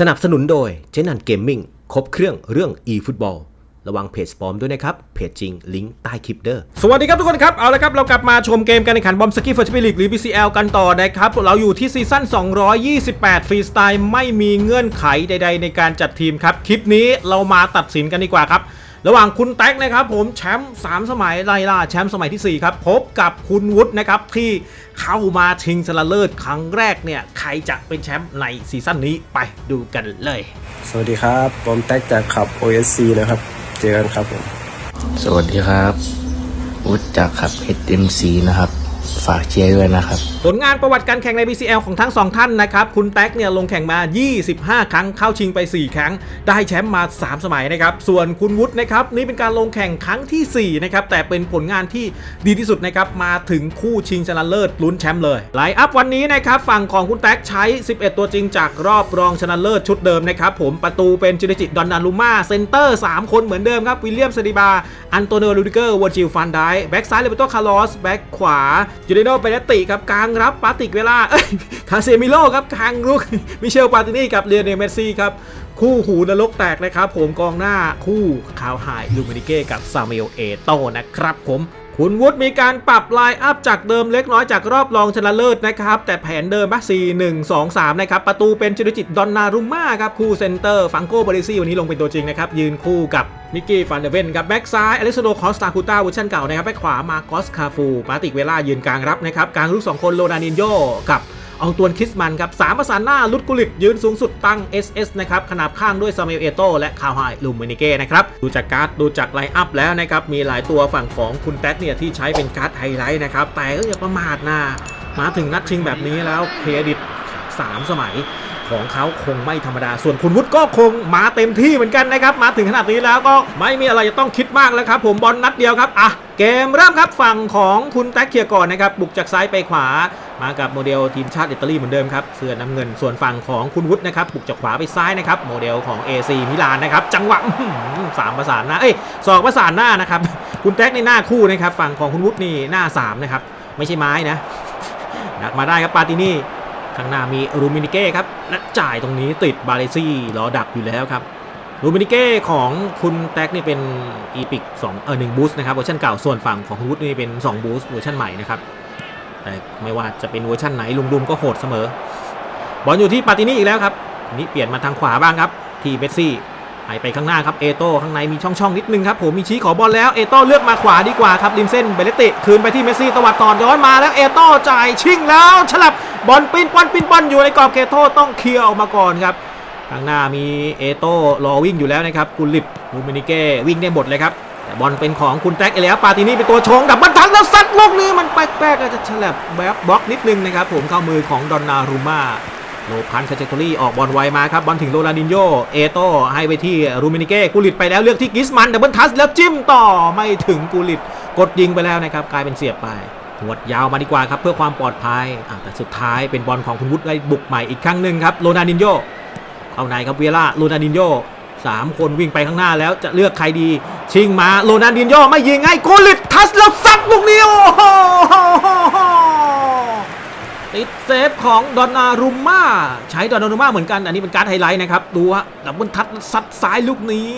สนับสนุนโดยเจนันเกมมิ่งครบเครื่องเรื่อง e-football ระวังเพจปลอมด้วยนะครับ เพจจริง ลิงก์ใต้คลิปเด้อ สวัสดีครับทุกคนครับ เอาละครับ เรากลับมาชมเกมการแข่งขันบอมสกี้เฟอร์ชิปลิกหรือ BCL กันต่อนะครับ เราอยู่ที่ซีซั่น 228 ฟรีสไตล์ไม่มีเงื่อนไขใด ๆ ในการจัดทีมครับ คลิปนี้เรามาตัดสินกันดีกว่าครับ ระหว่างคุณแท็กนะครับผมแชมป์3สมัยไล่ล่าแชมป์สมัยทีสี่ 4 ครับ พบกับคุณวุฒินะครับ ที่เข้ามาชิงชนะเลิศครั้งแรกเนี่ย ใครจะเป็นแชมป์ในซีซั่นนี้ไปดูกันเลย สวัสดีครับผมแท็กจากขับ OSC นะครับ เจอกันครับผมสวัสดีครับวุฒิจากครับ SMC นะครับ ฝากเชียร์ด้วยนะครับ ผลงานประวัติการแข่งใน BCL ของทั้งสองท่านนะครับ คุณแท็กเนี่ยลงแข่งมา 25 ครั้งเข้าชิงไป 4 ครั้ง ได้แชมป์มา 3 สมัยนะครับ ส่วนคุณวุฒินะครับนี่เป็นการลงแข่งครั้งที่ 4 นะครับ แต่เป็นผลงานที่ดีที่สุดนะครับ มาถึงคู่ชิงชนะเลิศลุ้นแชมป์เลยไลน์อัพวันนี้นะครับฝั่งของคุณแท็กใช้ 11 ตัวจริงจากรอบรองชนะเลิศชุดเดิมนะครับผมประตูเป็นจิรจิตดอนนารุม่าเซนเตอร์ 3 คนเหมือนเดิมครับวิลเลียมเซดิบาอันโตเนโอลูดิเกอร์วอร์จิลฟันไดแบ็กซ้ายเลเบโตคาร์ลอสแบ็กขวาจูเดโนเปเนตติครับกลางรับปาติกเวลาคาเซมิโลครับกลางลุกมิเชลปาตินี่กับเรียนเนเมสซี่ครับคู่หูนรกแตกนะครับผมกองหน้าคู่คาวไฮลูมินิเก้กับซามิเอลเอโตนะครับผม คุณวุฒิมีการปรับไลน์อัพจากเดิมเล็กน้อยจากรอบรองชนะเลิศนะครับ แต่แผนเดิมบั4 1 2 3นะครับประตูเป็นจิรจิตดอนนารุม่าครับคู่เซนเตอร์ฟังโกบริซี่วันนี้ลงเป็นตัวจริงนะครับยืนคู่กับมิกกี้ฟันเดเวนครับแบ็กซ้ายอเล็กซานโดคอสตาคูต้าเวอร์ชันเก่านะครับแบ็กขวามาโกสคาฟูปาติกเวล่ายืนกลางรับนะครับกลางลูกสองคนโลนานินโยกับ อองตวนคริสมันครับสามประสานหน้าลุดกุลิตยืนสูงสุดตั้ง SS นะครับขนาบข้างด้วยซามิเอเอโตและคาวไฮลูมินิเก้นะครับดูจากการ์ดดูจากไลน์อัพแล้วนะครับมีหลายตัวฝั่งของคุณแท็กเนี่ยที่ใช้เป็นการ์ดไฮไลท์นะครับแต่ก็อย่าประมาทนะมาถึงนัดชิงแบบนี้แล้วเครดิต 3 สมัยของเขาคงไม่ธรรมดา ส่วนคุณวุฒิก็คงมาเต็มที่เหมือนกันนะครับ มาถึงขนาดนี้แล้วก็ไม่มีอะไรจะต้องคิดมากแล้วครับ ผมบอลนัดเดียวครับ อะ เกมเริ่มครับฝั่งของคุณแท็กเคียร์ก่อนนะครับ บุกจากซ้ายไปขวา มากับโมเดลทีมชาติอิตาลีเหมือนเดิมครับเสื้อน้ำเงินส่วนฝั่งของคุณวุฒินะครับบุกจากขวาไปซ้ายนะครับโมเดลของ AC มิลานนะครับจังหวะสามประสานหน้าเอ้ยสองประสานหน้านะครับคุณแท็กในหน้าคู่นะครับฝั่งของคุณวุฒินี่หน้าสามนะครับไม่ใช่ไม้นะดักมาได้ครับปาตินี่ข้างหน้ามีรูมินิเก้ครับและจ่ายตรงนี้ติดบาเลซี่รอดักอยู่แล้วครับรูมินิเก้ของคุณแท็กนี่เป็นอีพิก2เออ1บูสต์นะครับเวอร์ชันเก่าส่วนฝั่งของคุณวุฒินี่เป็น2บูสต์เวอร์ชันใหม่นะครับ แต่ไม่ว่าจะเป็นเวอร์ชันไหนลุงๆก็โหดเสมอ บอลอยู่ที่ปาตินี่อีกแล้วครับนี้เปลี่ยนมาทางขวาบ้างครับทีเบสซี่ให้ไปข้างหน้าครับเอโต้ข้างในมีช่องๆนิดนึงครับผมมีชี้ขอบอลแล้วเอโต้เลือกมาขวาดีกว่าครับริมเส้นเบเลติคืนไปที่เมสซี่ตวัดต่อย้อนมาแล้วเอโต้จ่ายชิงแล้วฉลับบอลปิ้นป้อนปิ้นป้อนอยู่ในกรอบเขตโทษต้องเคลียร์ออกมาก่อนครับข้างหน้ามีเอโต้รอวิ่งอยู่แล้วนะครับกุลิปลูมินิเก้วิ่งได้หมดเลยครับ แต่บอลเป็นของคุณแท็กเอแล้วปาตินี่เป็นตัวชงดับบอลทันแล้วซัดลูกนี้มันแปลกๆอาจจะฉลับแบบบล็อกนิดนึงนะครับผมเข้ามือของดอนนารูมาโลพันคาเชตอรี่ออกบอลไวมาครับบอลถึงโรนัลดินโยเอโตให้ไปที่รูมินิเก้กูลิตไปแล้วเลือกที่กิสมันดับเบิลทัสแล้วจิ้มต่อไม่ถึงกูลิตกดยิงไปแล้วนะครับกลายเป็นเสียบไปหวดยาวมาดีกว่าครับเพื่อความปลอดภัยแต่สุดท้ายเป็นบอลของคุณวุฒิได้บุกใหม่อีกครั้งหนึ่งครับโรนัลดินโยเข้าในครับเวล่าโรนัลดินโยสามคนวิ่งไปข้างหน้าแล้วจะเลือกใครดี ชิงมาโรนัลดินโยไม่ยิงให้กูลิตทัสแล้วซัดลูกนี้โอ้โหติดเซฟของดอนนารุมมาใช้ดอนนารุมมาเหมือนกันอันนี้เป็นการไฮไลท์นะครับดูฮะดับเบิลทัดซัดซ้ายลูกนี้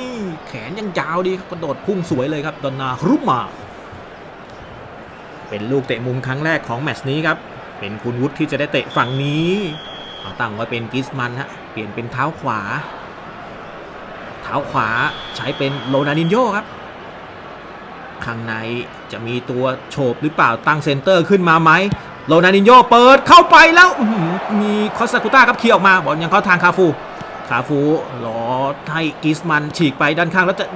แขนยังยาวดีครับกระโดดพุ่งสวยเลยครับดอนนารุมมา เป็นลูกเตะมุมครั้งแรกของแมตช์นี้ครับเป็นคุณวุฒิที่จะได้เตะฝั่งนี้ตั้งไว้เป็นกิสมันฮะเปลี่ยนเป็นเท้าขวา ท้าขวาใช้เป็นโรนานินโยครับ ข้างในจะมีตัวโฉบหรือเปล่าตั้งเซนเตอร์ขึ้นมาไหมโรนัลดินโยเปิดเข้าไปแล้วมีคอสซากุต้าครับเคลียร์ออกมาบอลยังเข้าทางคาฟูคาฟูรอให้กิสมันฉีกไปด้านข้าง แล้วจะ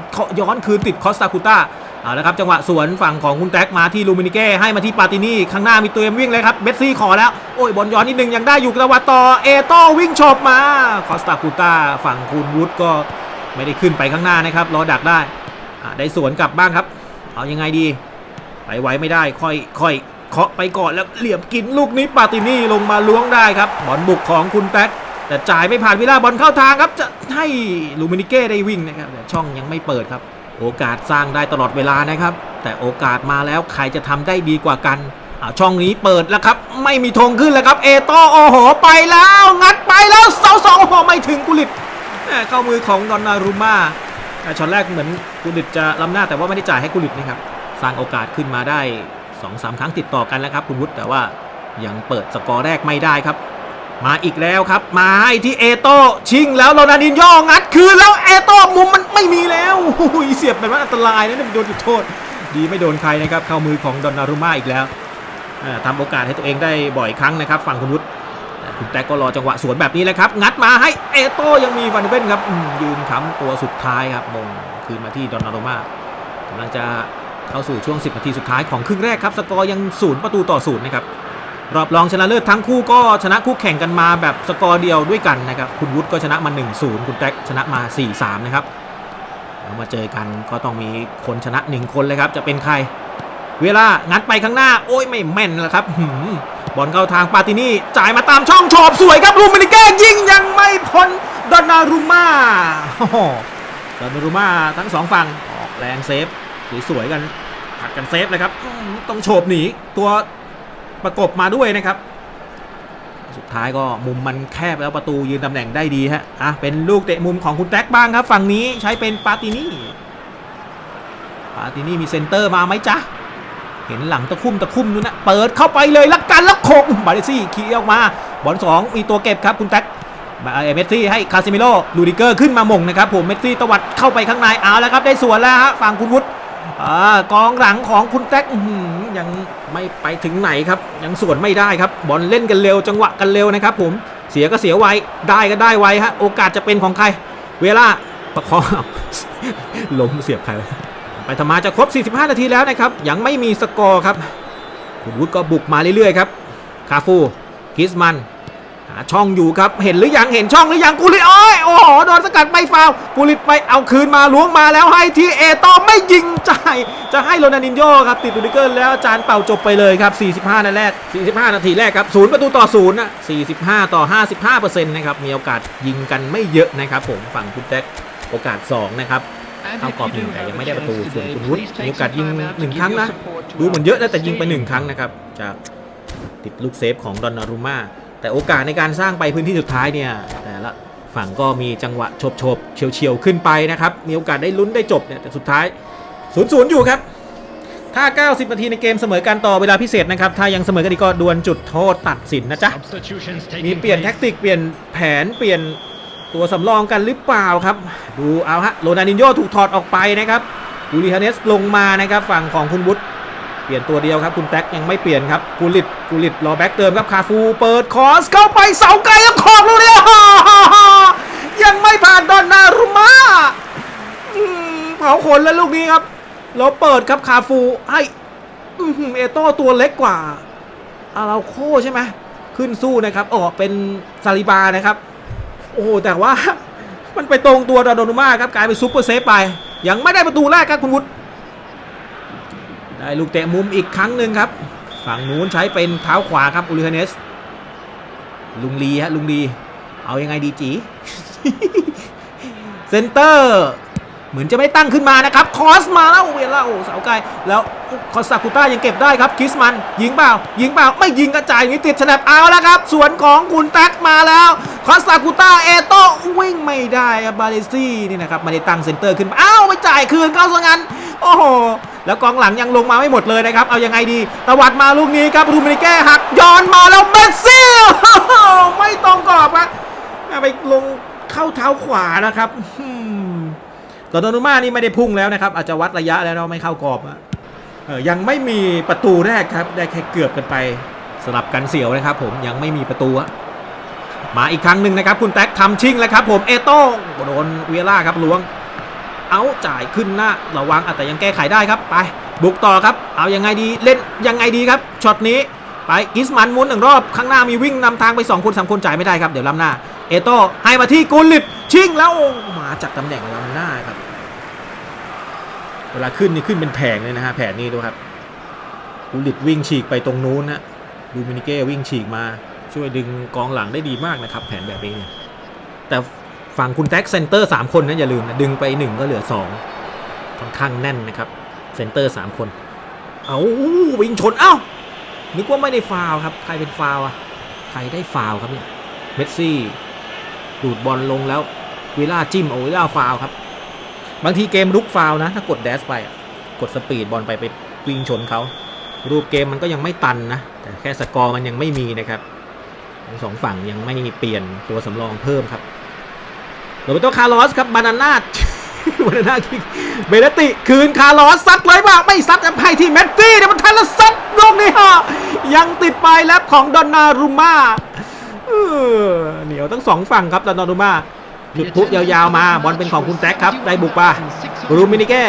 ย้อนคืนติดคอสซากุต้าเอาละครับจังหวะสวนฝั่งของคุณแท็กมาที่ลูมินิเก้ให้มาที่ปาตินี่ข้างหน้ามีตัวเอ็มวิ่งเลยครับเบสซี่ขอแล้ว โอ้ยบอลย้อนนิดนึงยังได้อยู่กระวัตต่อเอโต้วิ่งโฉบมาคอสซากุต้าฝั่งคุณวูดก็ ไม่ได้ขึ้นไปข้างหน้านะครับรอดักได้ได้สวนกลับบ้างครับ เอายังไงดีไปไหวไม่ได้ค่อยค่อยเคาะไปก่อนแล้วเหลี่ยมกินลูกนี้ปาตินี่ลงมาล้วงได้ครับบอลบุกของคุณแป๊กแต่จ่ายไม่ผ่านวิลาบอลเข้าทางครับ จะให้ลูมินิเก้ได้วิ่งนะครับแต่ช่องยังไม่เปิดครับ โอกาสสร้างได้ตลอดเวลานะครับ แต่โอกาสมาแล้วใครจะทำได้ดีกว่ากันอาช่องนี้เปิดแล้วครับ ไม่มีธงขึ้นแล้วครับ เอโตโอโหไปแล้ว งัดไปแล้วเสาสองโอโหไม่ถึงกุลิต เข้ามือของดอนนารุม่าช็อตแรกเหมือนกุลิตจะล้ำหน้าแต่ว่าไม่ได้จ่ายให้กุลิตนะครับ สร้างโอกาสขึ้นมาได้2อสาครั้งติดต่อกันแล้วครับ คุณวุฒิแต่ว่ายังเปิดสกอร์แรกไม่ได้ครับ มาอีกแล้วครับ มาให้ที่เอโต้ชิงแล้วโรนัลดินโญ่งัดคืนแล้วเอโต้มุมมันไม่มีแล้วโอ้โหเสียบแบบว่าอันตรายนะเนี่ยโดนจุดโทษ ดีไม่โดนใครนะครับ เข้ามือของดอนนารุม่าอีกแล้วอ่าทำโอกาสให้ตัวเองได้บ่อยครั้งนะครับ ฝั่งคุณวุฒิ คุณแท็กก็รอจังหวะสวนแบบนี้แหละครับ งัดมาให้เอโต้ยังมีวันเบนครับยืนค้ำตัวสุดท้ายครับมงคืนมาที่ดอนนารุม่ากำลังจะเข้าสู่ช่วง 10 นาทีสุดท้ายของครึ่งแรกครับ สกอร์ยังศูนย์ประตูต่อศูนย์นะครับรอบรองชนะเลิศทั้งคู่ก็ชนะคู่แข่งกันมาแบบสกอร์เดียวด้วยกันนะครับ คุณวุฒิก็ชนะมา 1-0 คุณแท็กชนะมา 4-3 นะครับแล้วมาเจอกันก็ต้องมีคนชนะ 1 คนเลยครับ จะเป็นใคร เวลางัดไปข้างหน้า โอ้ยไม่แม่นแล้วครับบอลเข้าทางปาตินี่จ่ายมาตามช่องชอบสวยครับลูมินิเก้ยิงยังไม่พ้นดอนนารุม่าดอนนารุม่าทั้งสองฝั่งออกแรงเซฟสวยๆกันผัดกันเซฟเลยครับต้องโฉบหนีตัวประกบมาด้วยนะครับ สุดท้ายก็มุมมันแคบแล้วประตูยืนตำแหน่งได้ดีฮะอะเป็นลูกเตะมุมของคุณแท็กบ้างครับ ฝั่งนี้ใช้เป็นปาตินี่ปาตินี่มีเซนเตอร์มาไหมจ๊ะ เห็นหลังตะคุ่มตะคุ่มนู่นนะเปิดเข้าไปเลยละกันแล้วโขกบาเลซี่ขี่ออกมาบอลสองมีตัวเก็บครับคุณแท็กมาเอเมสซี่ให้คาซิมิโลลูดิเกอร์ขึ้นมาหม่งนะครับผมเมสซี่ตวัดเข้าไปข้างในเอาแล้วครับได้สวนแล้วฮะฝั่งคุณวุฒิอ่ากองหลังของคุณแท็กยังไม่ไปถึงไหนครับ ยังสวนไม่ได้ครับ บอลเล่นกันเร็วจังหวะกันเร็วนะครับผมเสียก็เสียไวได้ก็ได้ไวฮะโอกาสจะเป็นของใคร เวลาประคองล้มเสียบใคร ไปทำมาจะครบ 45 นาทีแล้วนะครับ ยังไม่มีสกอร์ครับ คุณวุฒิก็บุกมาเรื่อยๆครับ คาฟูกิสมันหาช่องอยู่ครับ เห็นหรือยัง เห็นช่องหรือยังกูลิโอ้ยโอ้โห โดนสกัดไม่ฟาวกูลิไปเอาคืนมาล้วงมาแล้วให้ที่เอตอไม่ยิงจ่ายจะให้โรนัลดินโญ่ครับ ติดตูดิเกอร์แล้วอาจารย์เป่าจบไปเลยครับ 45 นาทีแรก 45 นาทีแรกครับศูนย์ประตูต่อศูนย์นะ45 ต่อ 55เปอร์เซ็นต์นะครับ มีโอกาสยิงกันไม่เยอะนะครับผมฝั่งคุณแจ็คโอกาส 2 นะครับ เข้ากรอบหนึ่งแต่ยังไม่ได้ประตูส่วนคุณวุฒิมีโอกาสยิงหนึ่งครั้งนะดูเหมือนเยอะนะแต่ยิงไปหนึ่งครั้งนะครับจากติดลูกเซฟของดอนนารุมาแต่โอกาสในการสร้างไปพื้นที่สุดท้ายเนี่ยแต่ละฝั่งก็มีจังหวะโฉบโฉบเฉียวเฉียวๆขึ้นไปนะครับ มีโอกาสได้ลุ้นได้จบเนี่ยแต่สุดท้าย0ูนย์อยู่ครับ ถ้า 90 นาทีในเกมเสมอกันต่อเวลาพิเศษนะครับ ถ้ายังเสมอกันอีกก็ดวลจุดโทษตัดสินนะจ๊ะ มีเปลี่ยนแท็กติกเปลี่ยนแผนเปลี่ยน ตัวสำรองกันหรือเปล่าครับ ดูเอาฮะโรนัลดินโญ่ถูกถอดออกไปนะครับยูริฮาเนสลงมานะครับฝั่งของคุณวุฒเปลี่ยนตัวเดียวครับคุณแท็กยังไม่เปลี่ยนครับกูลิตกูลิตรอแบ็กเติมครับคาฟูเปิดคอสเข้าไปเสาไกลแล้วขอบลูกนี้ยังไม่ผ่านดอนนารุมาเผาขนแล้วลูกนี้ครับเราเปิดครับคาฟูให้อื้อหือเอโต้ตัวเล็กกว่าอาราโคใช่ไหมขึ้นสู้นะครับอ๋อเป็นซาลิบานะครับ โอ้โหแต่ว่ามันไปตรงตัวดอโดนุมาครับกลายเป็นซุปเปอร์เซฟไป ยังไม่ได้ประตูแรกครับคุณวุฒิได้ลูกเตะมุมอีกครั้งหนึ่งครับ ฝั่งนู้นใช้เป็นเท้าขวาครับอูริฮเนส ลุงลีฮะลุงลีเอายังไงดีจีเซนเตอร์ เหมือนจะไม่ตั้งขึ้นมานะครับ คอสมาแล้วเวลาโอ้เสาไกลแล้วคอสซากุต้ายังเก็บได้ครับคิสมัน ยิงเปล่า ยิงเปล่า ไม่ยิงกระจายนี้ติดฉลับเอาแล้วครับ สวนของคุณแท็กมาแล้ว คอสซากุต้าเอโต้วิ่งไม่ได้บาเลซี่นี่นะครับม่ได้ตั้งเซนเตอร์ขึ้นมาอ้าวไม่จ่ายคืนเข้าซะงั้น โอ้โหแล้วกองหลังยังลงมาไม่หมดเลยนะครับ เอายังไงดี ตวัดมาลูกนี้ครับรูมินิเก้หักย้อนมาแล้วเมสซี่ไม่ตรงกรอบครับไปลงเข้าเท้าขวานะครับ อืมตอนโดนุมานี่ไม่ได้พุ่งแล้วนะครับ อาจจะวัดระยะแล้วเนาะไม่เข้ากรอบอะเออยังไม่มีประตูแรกครับได้แค่เกือบกันไปสลับกันเสียวนะครับผมยังไม่มีประตูมาอีกครั้งหนึ่งนะครับ คุณแท็กทำชิงแล้วครับ ผมเอโต้โดนเวียร่าครับล้วง เอาจ่ายขึ้นหน้าระวังแต่ยังแก้ไขได้ครับไป บุกต่อครับ เอายังไงดีเล่นยังไงดีครับช็อตนี้ไปกิสมันมุนหนึ่งรอบข้างหน้ามีวิ่งนำทางไป2คนสามคนจ่ายไม่ได้ครับเดี๋ยวล้ำหน้า เอโต้ให้มาที่กุลิตชิงแล้วมาจากตำแหน่งล้ำหน้าครับ เวลาขึ้นนี่ขึ้นเป็นแผงเลยนะฮะแผงนี้ดูครับกุลิตวิ่งฉีกไปตรงนู้นนะดูมินิเก้วิ่งฉีกมาช่วยดึงกองหลังได้ดีมากนะครับ แผนแบบนี้เนี่ยแต่ฝั่งคุณแท็กเซนเตอร์ 3 คนนะอย่าลืมนะดึงไป 1 ก็เหลือ 2 ค่อนข้างแน่นนะครับเซนเตอร์ 3 คน เอาวิ่งชนเอ้านึกว่าไม่ได้ฟาวครับ ใครเป็นฟาวอะใครได้ฟาวครับเนี่ยเมสซี่ดูดบอลลงแล้ววิล่าจิ้มโอวิล่าฟาวครับ บางทีเกมลุกฟาวนะ ถ้ากดแดชไปกดสปีดบอลไปไปวิ่งชนเขา รูปเกมมันก็ยังไม่ตันนะ แต่แค่สกอร์มันยังไม่มีนะครับทั้งสองฝั่งยังไม่เปลี่ยนตัวสำรองเพิ่มครับโรเบโตคาร์ลอสครับบานาน่าบานาน่าคิกเบลติคืนคาร์ลอสซัดเลยว่างไม่ซัดอภัยที่เมสซี่เนี่ยมันทันและซัดลูกนี้ฮะยังติดปลายแลบของดอนนารุม่าเหนียวทั้งสองฝั่งครับดอนนารุม่า หยุดพุยาวๆมาบอลเป็นของคุณแท็กครับได้บุกมารูมินิเก้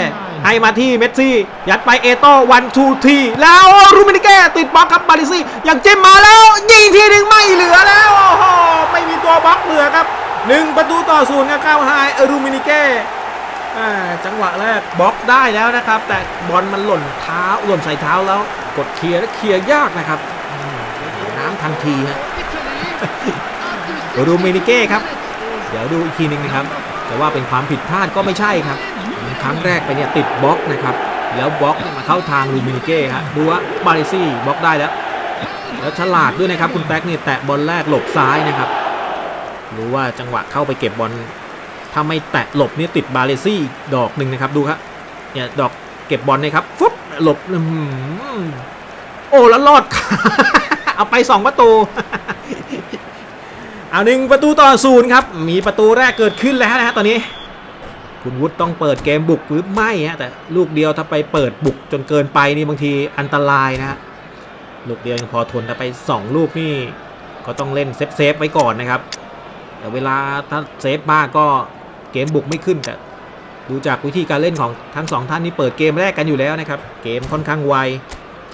ให้มาที่เมสซี่ ยัดไปเอโต้วันทูทีแล้วรูมินิเก้ติดบล็อกครับบาริซี่ยังจิ้มมาแล้ว ยิงทีหนึ่งไม่เหลือแล้วโอ้โหไม่มีตัวบล็อกเหลือครับหนึ่งประตูต่อศูนย์ครับเข้าไฮรูมินิเก้าจังหวะแรกบล็อกได้แล้วนะครับ แต่บอลมันหล่นเท้าหล่นใส่เท้าแล้วกดเคลียร์แล้วเคลียร์ยากนะครับน้ำทันทีฮะรูมินิเก้ครับ เดี๋ยวดูอีกทีหนึงนะครับ แต่ว่าเป็นความผิดพลาดก็ไม่ใช่ครับ ครั้งแรกไปเนี่ยติดบล็อกนะครับ แล้วบล็อกมาเข้าทางรูมินิเก้ฮะดูว่าบาริซี่บล็อกได้แล้ว แล้วฉลาดด้วยนะครับคุณแป๊กเนี่ยแตะบอลแรกหลบซ้ายนะครับรู้ว่าจังหวะเข้าไปเก็บบอลถ้าไม่แตะหลบเนี่ยติดบาเลซี่ดอกหนึ่งนะครับดูครับเนี่ยดอกเก็บบอลนะครับฟุ๊บหลบโอ้แล้วรอด เอาไปสองประตู เอาหนึ่งประตูต่อศูนย์ครับ มีประตูแรกเกิดขึ้นแล้วนะฮะตอนนี้ คุณวุฒิต้องเปิดเกมบุกหรือไม่ฮะแต่ลูกเดียวถ้าไปเปิดบุกจนเกินไปนี่บางทีอันตรายนะฮะลูกเดียวยังพอทนแต่ไปสองลูกนี่ก็ต้องเล่นเซฟเซฟไว้ก่อนนะครับ แต่เวลาถ้าเซฟมากก็เกมบุกไม่ขึ้นแต่ดูจากวิธีการเล่นของทั้งสองท่านนี่เปิดเกมแรกกันอยู่แล้วนะครับ เกมค่อนข้างไว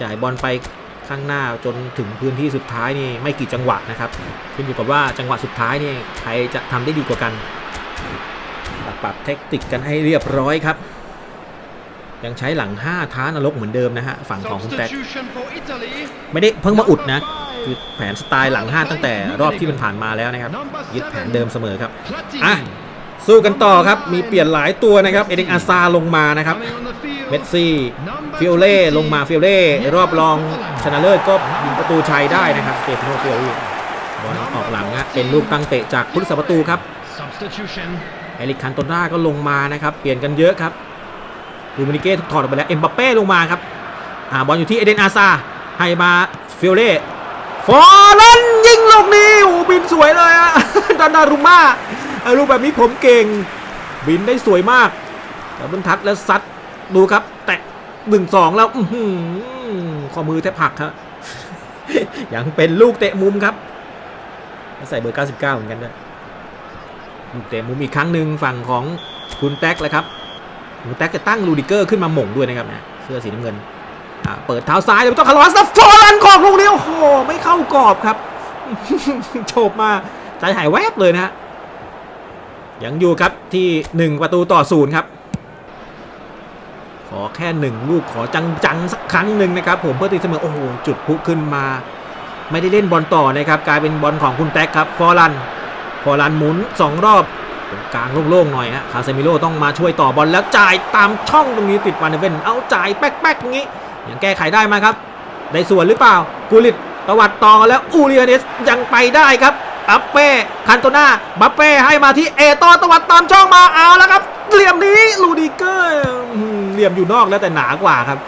จ่ายบอลไป ข้างหน้าจนถึงพื้นที่สุดท้ายนี่ไม่กี่จังหวะนะครับขึ้นอยู่กับว่าจังหวะสุดท้ายนี่ใครจะทำได้ดีกว่ากัน ปรับเทคนิคกันให้เรียบร้อยครับ ยังใช้หลัง 5 ท้านรกเหมือนเดิมนะฮะฝั่งของคุณแท็กไม่ได้เพิ่งมาอุดนะคือแผนสไตล์หลัง 5 ตั้งแต่รอบที่มันผ่านมาแล้วนะครับ ยึดแผนเดิมเสมอครับอะสู้กันต่อครับมีเปลี่ยนหลายตัวนะครับเอเดงอาซาลงมานะครับ เมสซี่ฟิโอเล่ลงมาฟิโอเล่รอบรองชนะเลิศก็ยิงประตูชัยได้นะครับสเตฟานโนฟิโอเล่บอลออกหลังนะเป็นลูกตั้งเตะจากผู้รักษาประตูครับเอริกคันโตนาก็ลงมานะครับเปลี่ยนกันเยอะครับดูมินิเก้ถูกถอดออกไปแล้วเอ็มบัปเป้ลงมาครับอ่าบอลอยู่ที่เอเดนอาซาให้มาฟิโอเล่ฟอร์ลันยิงลูกนี้โอ้บินสวยเลยอะดอนนารุม่าเออลูกแบบนี้ผมเก่ง บินได้สวยมากแล้วบรรทัดแล้วซัด ดูครับ แตะหนึ่งสองแล้ว อื้อหือข้อมือแทบหักครับยังเป็นลูกเตะมุมครับใส่เบอร์ 99 เหมือนกันด้วยลูกเตะมุมอีกครั้งหนึ่งฝั่งของคุณแท็กเลยครับคุณแท็กจะตั้งลูดิเกอร์ขึ้นมาหม่งด้วยนะครับเนี่ยเสื้อสีน้ำเงินเปิดเท้าซ้ายเดี๋ยวต้องคาร์ลอสฟอร์ลันของลูกนี้โอ้โหไม่เข้ากรอบครับโฉบมาใจหายแวบเลยนะฮะยังอยู่ครับที่ 1 ประตูต่อศูนย์ครับ อแค่หนึ่งลูกขอจังๆสักครั้งหนึ่งนะครับ ผมเพื่อตีเสมอโอ้โหจุดพุขึ้นมา ไม่ได้เล่นบอลต่อนะครับกลายเป็นบอลของคุณแท็กครับฟอร์ลันพอรันหมุน 2 รอบกลางโล่งๆหน่อยฮะคาเซมิโร่ต้องมาช่วยต่อบอลแล้วจ่ายตามช่องตรงนี้ติดวันเดเวนเอาจ่ายแป๊กๆตรงนี้ยังแก้ไขได้ไหมครับ ได้ส่วนหรือเปล่ากูลิตตวัดต่อแล้วอูเรียเนสยังไปได้ครับอัปเป้คันโตนาบัปเป้ให้มาที่เอตอตวัดตามช่องมาเอาแล้วครับ เหลี่ยมนี้ลูดิเกอร์เหลี่ยมอยู่นอกแล้วแต่หนากว่าครับ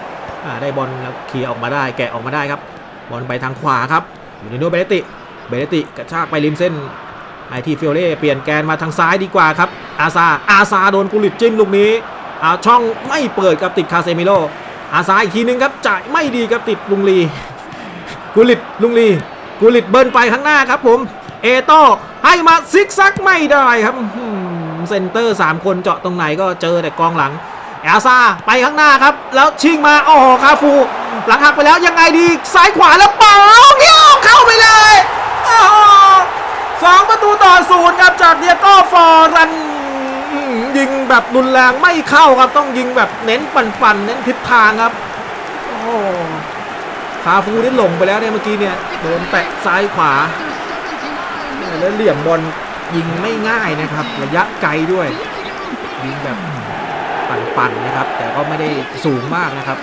ได้บอลแล้วเคลียร์ออกมาได้แกะออกมาได้ครับ บอลไปทางขวาครับอยู่ในโนเบเลติเบเลติกระชากไปริมเส้นไอทีฟิโอเล่เปลี่ยนแกนมาทางซ้ายดีกว่าครับ อาซาอาซาโดนกุลิตจิ้มลูกนี้อาช่องไม่เปิดกับติดคาเซมิโลอาซาอีกทีนึงครับจ่ายไม่ดีครับติดลุงลีกุลิตลุงลีกุลิตเบิร์นไปข้างหน้าครับผม เอโต้ให้มาซิกซักไม่ได้ครับ เซนเตอร์ 3 คนเจาะตรงไหนก็เจอแต่กองหลังอาซาไปข้างหน้าครับ แล้วชิงมาโอ้โหคาฟู หลังหักไปแล้วยังไงดีซ้ายขวาแล้วเป่าเดียวเข้าไปเลยโอ้สองประตูต่อศูนย์ครับจากเดียโก้ฟอร์รันยิงแบบรุนแรงไม่เข้าครับต้องยิงแบบเน้นปั่นๆเน้นทิศทางครับโอ้คาฟูได้หลงไปแล้วเนี่ยเมื่อกี้เนี่ยโดนแตะซ้ายขวาแล้วเหลี่ยมบอล ยิงไม่ง่ายนะครับ ระยะไกลด้วยยิงแบบปั่นๆนะครับ แต่ก็ไม่ได้สูงมากนะครับ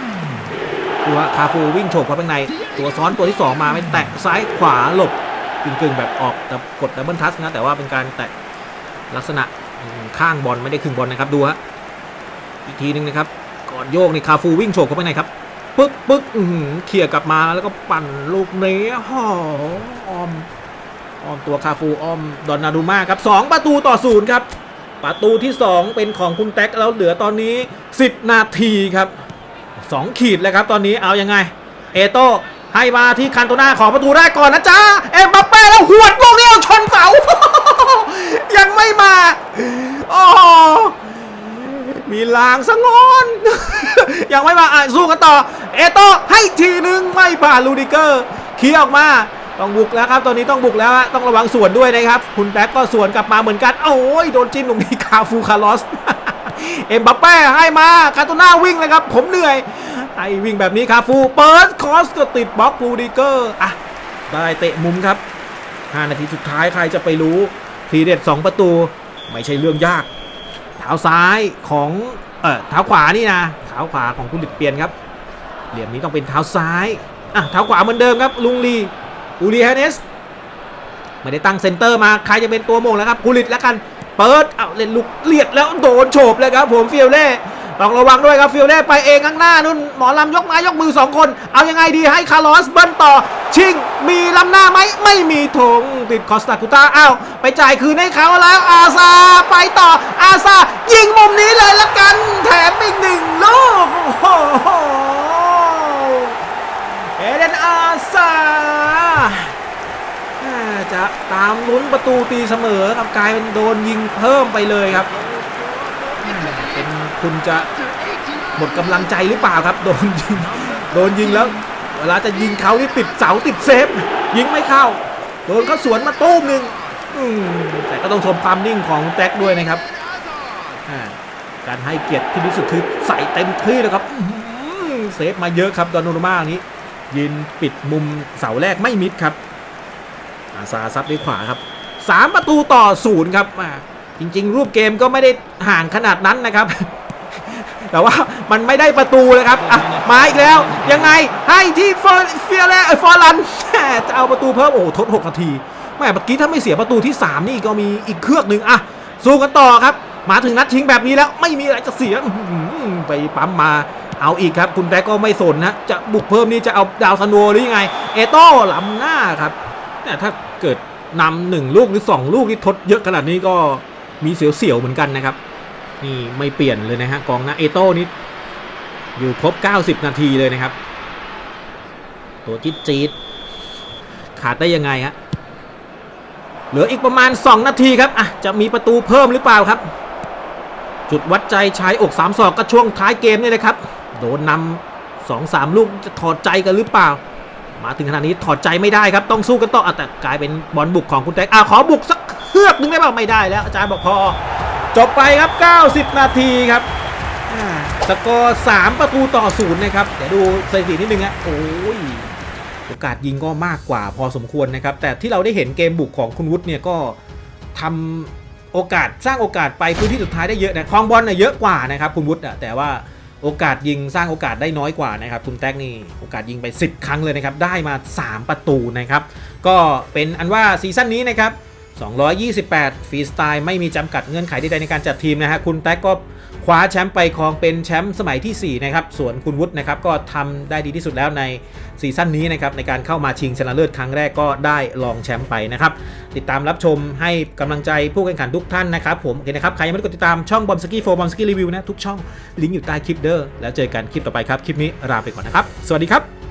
ดูว่าคาฟูวิ่งโฉบเข้าไปใน ตัวซ้อนตัวที่ 2 มาไม่แตะซ้ายขวาหลบกึ่งๆแบบออกแต่กดดับเบิลทัชนะ แต่ว่าเป็นการแตะลักษณะข้างบอลไม่ได้ครึ่งบอลนะครับดูฮะอีกทีหนึงนะครับ ก่อนโยกนี่คาฟูวิ่งโฉบเข้าไปในครับปึ๊กปึ๊กอื้อหือเขี่ยกลับมาแล้วก็ปั่นลูกนี้ห่ออม อ้อมตัวคาฟูอ้อมดอนนาดูมาครับสองประตูต่อศูนย์ครับ ประตูที่ 2 เป็นของคุณแท็กแล้วเหลือตอนนี้ 10 นาทีครับ 2 ขีดแล้วครับตอนนี้เอายังไง เอโต้ให้มาที่คันโตนาขอประตูแรกก่อนนะจ๊ะ เอ็มบัปเป้แล้วหวดลูกนี้เอาชนเสา ยังไม่มาโอ้มีลางสะงอนยังไม่มาอะสู้กันต่อ เอโต้ให้ทีนึงไม่ผ่านลูดิเกอร์เคียออกมา ต้องบุกแล้วครับ ตอนนี้ต้องบุกแล้วต้องระวังสวนด้วยนะครับ คุณแบ็กก็สวนกลับมาเหมือนกันโอ้ยโดนจิ้มตรงนี้คาฟูคาร์ลอส เอ็มบัปเป้ให้มาคาโตน่าวิ่งเลยครับ ผมเหนื่อยให้วิ่งแบบนี้คาฟูเปิดคอสก็ติดบล็อกลูดิเกอร์อะได้เตะมุมครับ 5 นาทีสุดท้ายใครจะไปรู้ ทีเด็ด 2 ประตู ไม่ใช่เรื่องยาก เท้าซ้ายของ เออเท้าขวานี่นะเท้าขวาของคุณดิดเปลี่ยนครับ เหลี่ยมนี้ต้องเป็นเท้าซ้ายอะเท้าขวาเหมือนเดิมครับ ลุงลี อูรีฮาเนสไม่ได้ตั้งเซนเตอร์มาใครจะเป็นตัวโมงแล้วครับกูลิตแล้วกันเปิดเอาเล่นลูกเลียดแล้วโดนโฉบเลยครับผมฟิลเล่ต้องระวังด้วยครับฟิลเล่ไปเองข้างหน้านู่นหมอลำยกไม้ยกมือ 2 คน เอายังไงดีให้คาร์ลอสเบิ้ลต่อ ชิง มีลำหน้าไหมไม่มีธงติดคอสตาคูตาอ้าว ไปจ่ายคืนให้เขาแล้วอาซาไปต่ออาซายิงมุมนี้เลยละกัน แถมอีกหนึ่งลูกโอ้โหเอเดนอาซา จะตามลุ้นประตูตีเสมอครับกลายเป็นโดนยิงเพิ่มไปเลยครับ เป็นคุณจะหมดกำลังใจหรือเปล่าครับ โดนยิงโดนยิงแล้ว เวลาจะยิงเขานี่ติดเสาติดเซฟ ยิงไม่เข้า โดนเขาสวนมาตู้มหนึ่งแต่ก็ต้องชมความนิ่งของแท็กด้วยนะครับการให้เกียรติที่ดีที่สุดคือใส่เต็มที่เลยครับเซฟมาเยอะครับดอนโนมานี้ ยืนปิดมุมเสาแรกไม่มิดครับอาซาซับด้วยขวาครับ 3 ประตูต่อศูนย์ครับจริง ๆ รูปเกมก็ไม่ได้ห่างขนาดนั้นนะครับ แต่ว่ามันไม่ได้ประตูเลยครับอะมาอีกแล้ว ยังไงให้ที่ฟอร์เฟียแลฟอร์ลันจะเอาประตูเพิ่มโอ้โหทด 6 นาทีแม่เมื่อกี้ถ้าไม่เสียประตูที่ 3 นี่ก็มีอีกเครือกหนึ่งอะสู้กันต่อครับ มาถึงนัดชิงแบบนี้แล้วไม่มีอะไรจะเสียไปปั๊มมา เอาอีกครับ คุณแบ๊กก็ไม่สนนะ จะบุกเพิ่มนี่จะเอาดาวซันโวหรือยังไง เอโต้ล้ำหน้าครับเนี่ยถ้าเกิดนำหนึ่งลูกหรือ 2 ลูกที่ทดเยอะขนาดนี้ก็มีเสียวๆเหมือนกันนะครับ นี่ไม่เปลี่ยนเลยนะฮะกองหน้าเอโต้นี่อยู่ครบ 90 นาทีเลยนะครับ ตัวจี๊ดจี๊ดขาดได้ยังไงฮะเหลืออีกประมาณ 2 นาทีครับอะจะมีประตูเพิ่มหรือเปล่าครับ จุดวัดใจชายอกสามศอกก็ช่วงท้ายเกมนี่เลยครับ โดนนำสองสามลูกจะถอดใจกันหรือเปล่า มาถึงขนาดนี้ถอดใจไม่ได้ครับ ต้องสู้กันต่อแต่กลายเป็นบอลบุกของคุณแท็กอะขอบุกสักเครือกนึงได้เปล่าไม่ได้แล้วอาจารย์บอกพอ จบไปครับ 90 นาทีครับอ่าสกอร์3ประตูต่อศูนย์นะครับ เดี๋ยวดูสถิตินิดนึงฮะโอ้ยโอกาสยิงก็มากกว่าพอสมควรนะครับ แต่ที่เราได้เห็นเกมบุกของคุณวุฒิเนี่ยก็ทำโอกาสสร้างโอกาสไปพื้นที่สุดท้ายได้เยอะนะคลองบอลน่ะเยอะกว่านะครับคุณวุฒิแต่ว่า โอกาสยิงสร้างโอกาสได้น้อยกว่านะครับคุณแท็กนี่โอกาสยิงไป 10 ครั้งเลยนะครับ ได้มา 3 ประตูนะครับ ก็เป็นอันว่าซีซั่นนี้นะครับ 228 ฟรีสไตล์ไม่มีจำกัดเงื่อนไขใดๆในการจัดทีมนะฮะคุณแท็กก็ คว้าแชมป์ไปครองเป็นแชมป์สมัยทีสี่4 นะครับ ส่วนคุณวุฒินะครับก็ทำได้ดีที่สุดแล้วในซีซั่นนี้นะครับในการเข้ามาชิงชนะเลิศครั้งแรกก็ได้รองแชมป์ไปนะครับ ติดตามรับชมให้กำลังใจผู้แข่งขันทุกท่านนะครับ ผมโอเคนะครับ ใครยังไม่ได้กดติดตามช่องบอมสกี้โฟบอมสกี้รีวิวนะทุกช่องลิงก์อยู่ใต้คลิปเด้อแล้วเจอกันคลิปต่อไปครับคลิปนี้ลาไปก่อนนะครับ สวัสดีครับ